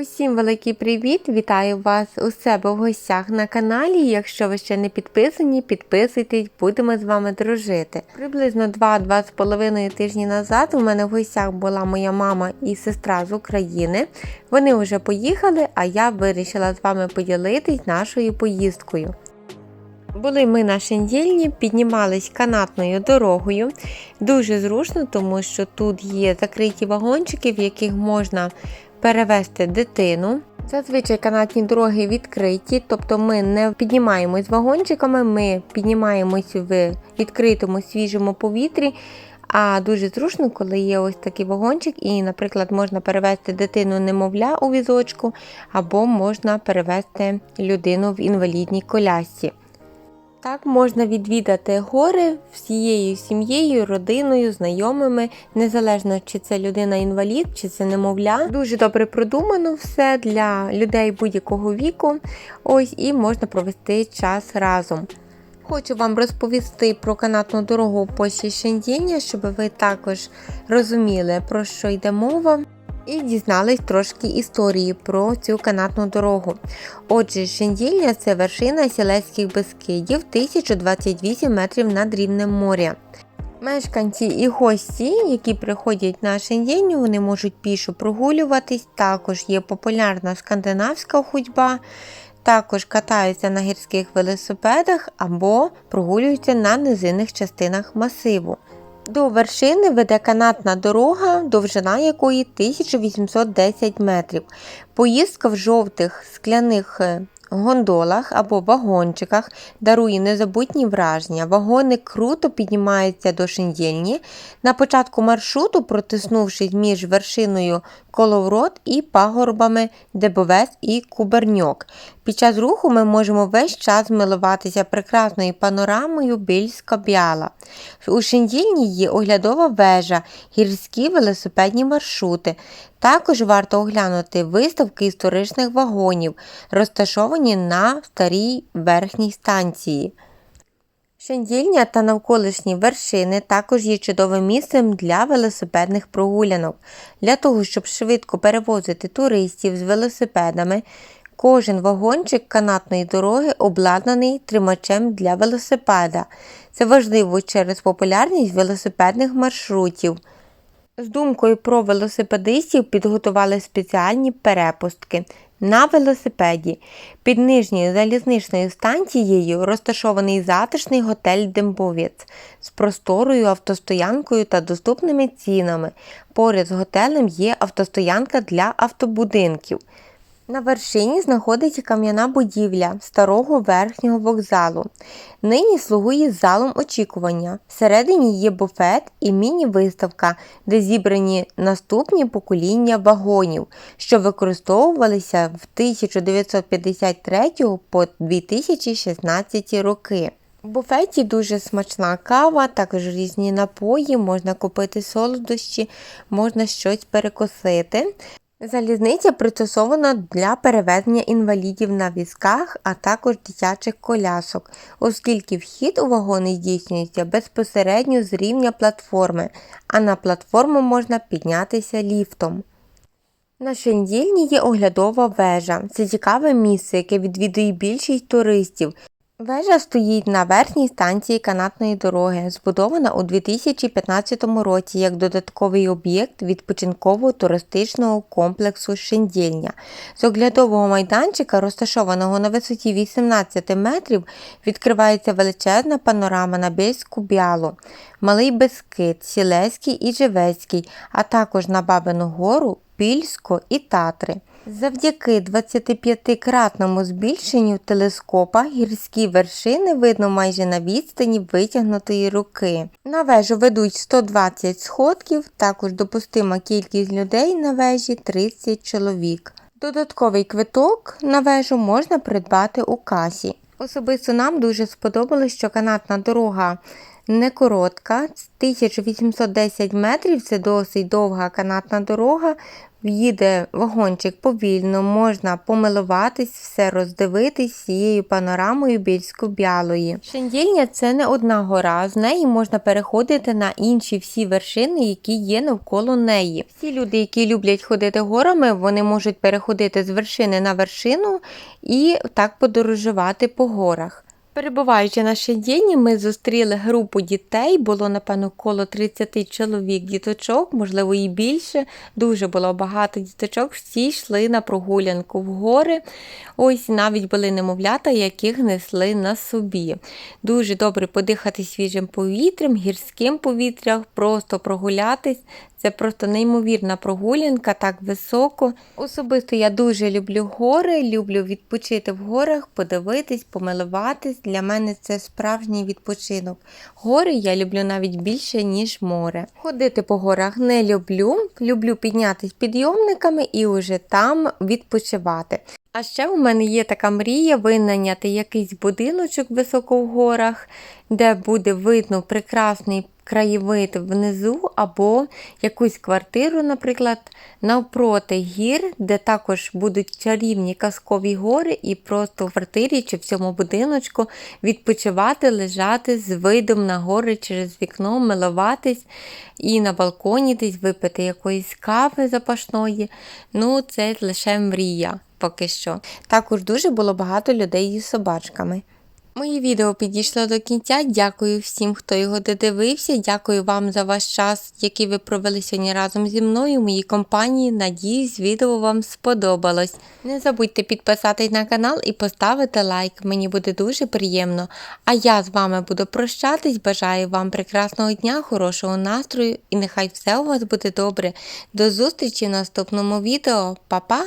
Усім великий привіт! Вітаю вас у себе в гостях на каналі. Якщо ви ще не підписані, підписуйтесь, будемо з вами дружити. Приблизно 2-2,5 тижні назад у мене в гостях була моя мама і сестра з України. Вони вже поїхали, а я вирішила з вами поділитись нашою поїздкою. Були ми на Шендільні, піднімались канатною дорогою. Дуже зручно, тому що тут є закриті вагончики, в яких можна перевести дитину. Зазвичай канатні дороги відкриті, тобто ми не піднімаємось вагончиками, ми піднімаємось в відкритому свіжому повітрі. А дуже зручно, коли є ось такий вагончик, і, наприклад, можна перевести дитину немовля у візочку, або можна перевести людину в інвалідній колясці. Так можна відвідати гори всією сім'єю, родиною, знайомими, незалежно чи це людина-інвалід, чи це немовля. Дуже добре продумано все для людей будь-якого віку. Ось і можна провести час разом. Хочу вам розповісти про канатну дорогу у Польщі Шендіння, щоб ви також розуміли, про що йде мова. І дізнались трошки історії про цю канатну дорогу. Отже, Шендільня це вершина Сілецьких Бескидів 1028 метрів над рівнем моря. Мешканці і гості, які приходять на Шендільню, вони можуть пішо прогулюватись. Також є популярна скандинавська ходьба, також катаються на гірських велосипедах або прогулюються на низинних частинах масиву. До вершини веде канатна дорога, довжина якої 1810 метрів. Поїздка в жовтих скляних е, гондолах або вагончиках дарує незабутні враження. Вагони круто піднімаються до шиндільні. На початку маршруту, протиснувшись між вершиною Коловрот і пагорбами Дебовес і Куберньок. Під час руху ми можемо весь час милуватися прекрасною панорамою Більська-Бяла. У Шиндільні є оглядова вежа, гірські велосипедні маршрути. Також варто оглянути виставки історичних вагонів, розташовані на старій верхній станції. Шендільня та навколишні вершини також є чудовим місцем для велосипедних прогулянок. Для того, щоб швидко перевозити туристів з велосипедами, кожен вагончик канатної дороги обладнаний тримачем для велосипеда. Це важливо через популярність велосипедних маршрутів. З думкою про велосипедистів підготували спеціальні перепустки. На велосипеді під нижньою залізничною станцією розташований затишний готель Дембовець з просторою автостоянкою та доступними цінами. Поряд з готелем є автостоянка для автобудинків. На вершині знаходиться кам'яна будівля старого верхнього вокзалу. Нині слугує залом очікування. Всередині є буфет і міні-виставка, де зібрані наступні покоління вагонів, що використовувалися в 1953 по 2016 роки. В буфеті дуже смачна кава, також різні напої, можна купити солодощі, можна щось перекусити. Залізниця пристосована для перевезення інвалідів на візках, а також дитячих колясок, оскільки вхід у вагони здійснюється безпосередньо з рівня платформи, а на платформу можна піднятися ліфтом. На Шендільні є оглядова вежа. Це цікаве місце, яке відвідує більшість туристів. Вежа стоїть на верхній станції канатної дороги, збудована у 2015 році як додатковий об'єкт відпочинкового туристичного комплексу Шендільня. З оглядового майданчика, розташованого на висоті 18 метрів, відкривається величезна панорама на Більську Бялу, Малий Бескид, Сілеський і Живецький, а також на Бабину Гору, Пільсько і Татри. Завдяки 25-кратному збільшенню телескопа гірські вершини видно майже на відстані витягнутої руки. На вежу ведуть 120 сходків, також допустима кількість людей на вежі 30 чоловік. Додатковий квиток на вежу можна придбати у касі. Особисто нам дуже сподобалось, що канатна дорога не коротка. 1810 метрів це досить довга канатна дорога. В'їде вагончик повільно, можна помилуватись, все роздивитись всією панорамою Більсько-Бялої. Шендільня це не одна гора, з неї можна переходити на інші всі вершини, які є навколо неї. Всі люди, які люблять ходити горами, вони можуть переходити з вершини на вершину і так подорожувати по горах. Перебуваючи на Шендєні, ми зустріли групу дітей, було, напевно, коло 30 чоловік діточок, можливо, і більше. Дуже було багато діточок, всі йшли на прогулянку в гори. Ось навіть були немовлята, яких несли на собі. Дуже добре подихати свіжим повітрям, гірським повітрям, просто прогулятись. Це просто неймовірна прогулянка, так високо. Особисто я дуже люблю гори, люблю відпочити в горах, подивитись, помилуватись. Для мене це справжній відпочинок. Гори я люблю навіть більше, ніж море. Ходити по горах не люблю. Люблю піднятись підйомниками і уже там відпочивати. А ще у мене є така мрія винайняти якийсь будиночок високо в горах, де буде видно прекрасний краєвид внизу, або якусь квартиру, наприклад, навпроти гір, де також будуть чарівні казкові гори, і просто в квартирі чи в цьому будиночку відпочивати, лежати з видом на гори через вікно, милуватись і на балконі десь випити якоїсь кави запашної. Ну, це лише мрія поки що. Також дуже було багато людей із собачками. Моє відео підійшло до кінця. Дякую всім, хто його додивився. Дякую вам за ваш час, який ви провели сьогодні разом зі мною, моїй компанії. Надіюсь, відео вам сподобалось. Не забудьте підписатись на канал і поставити лайк. Мені буде дуже приємно. А я з вами буду прощатись. Бажаю вам прекрасного дня, хорошого настрою і нехай все у вас буде добре. До зустрічі в наступному відео. Па-па!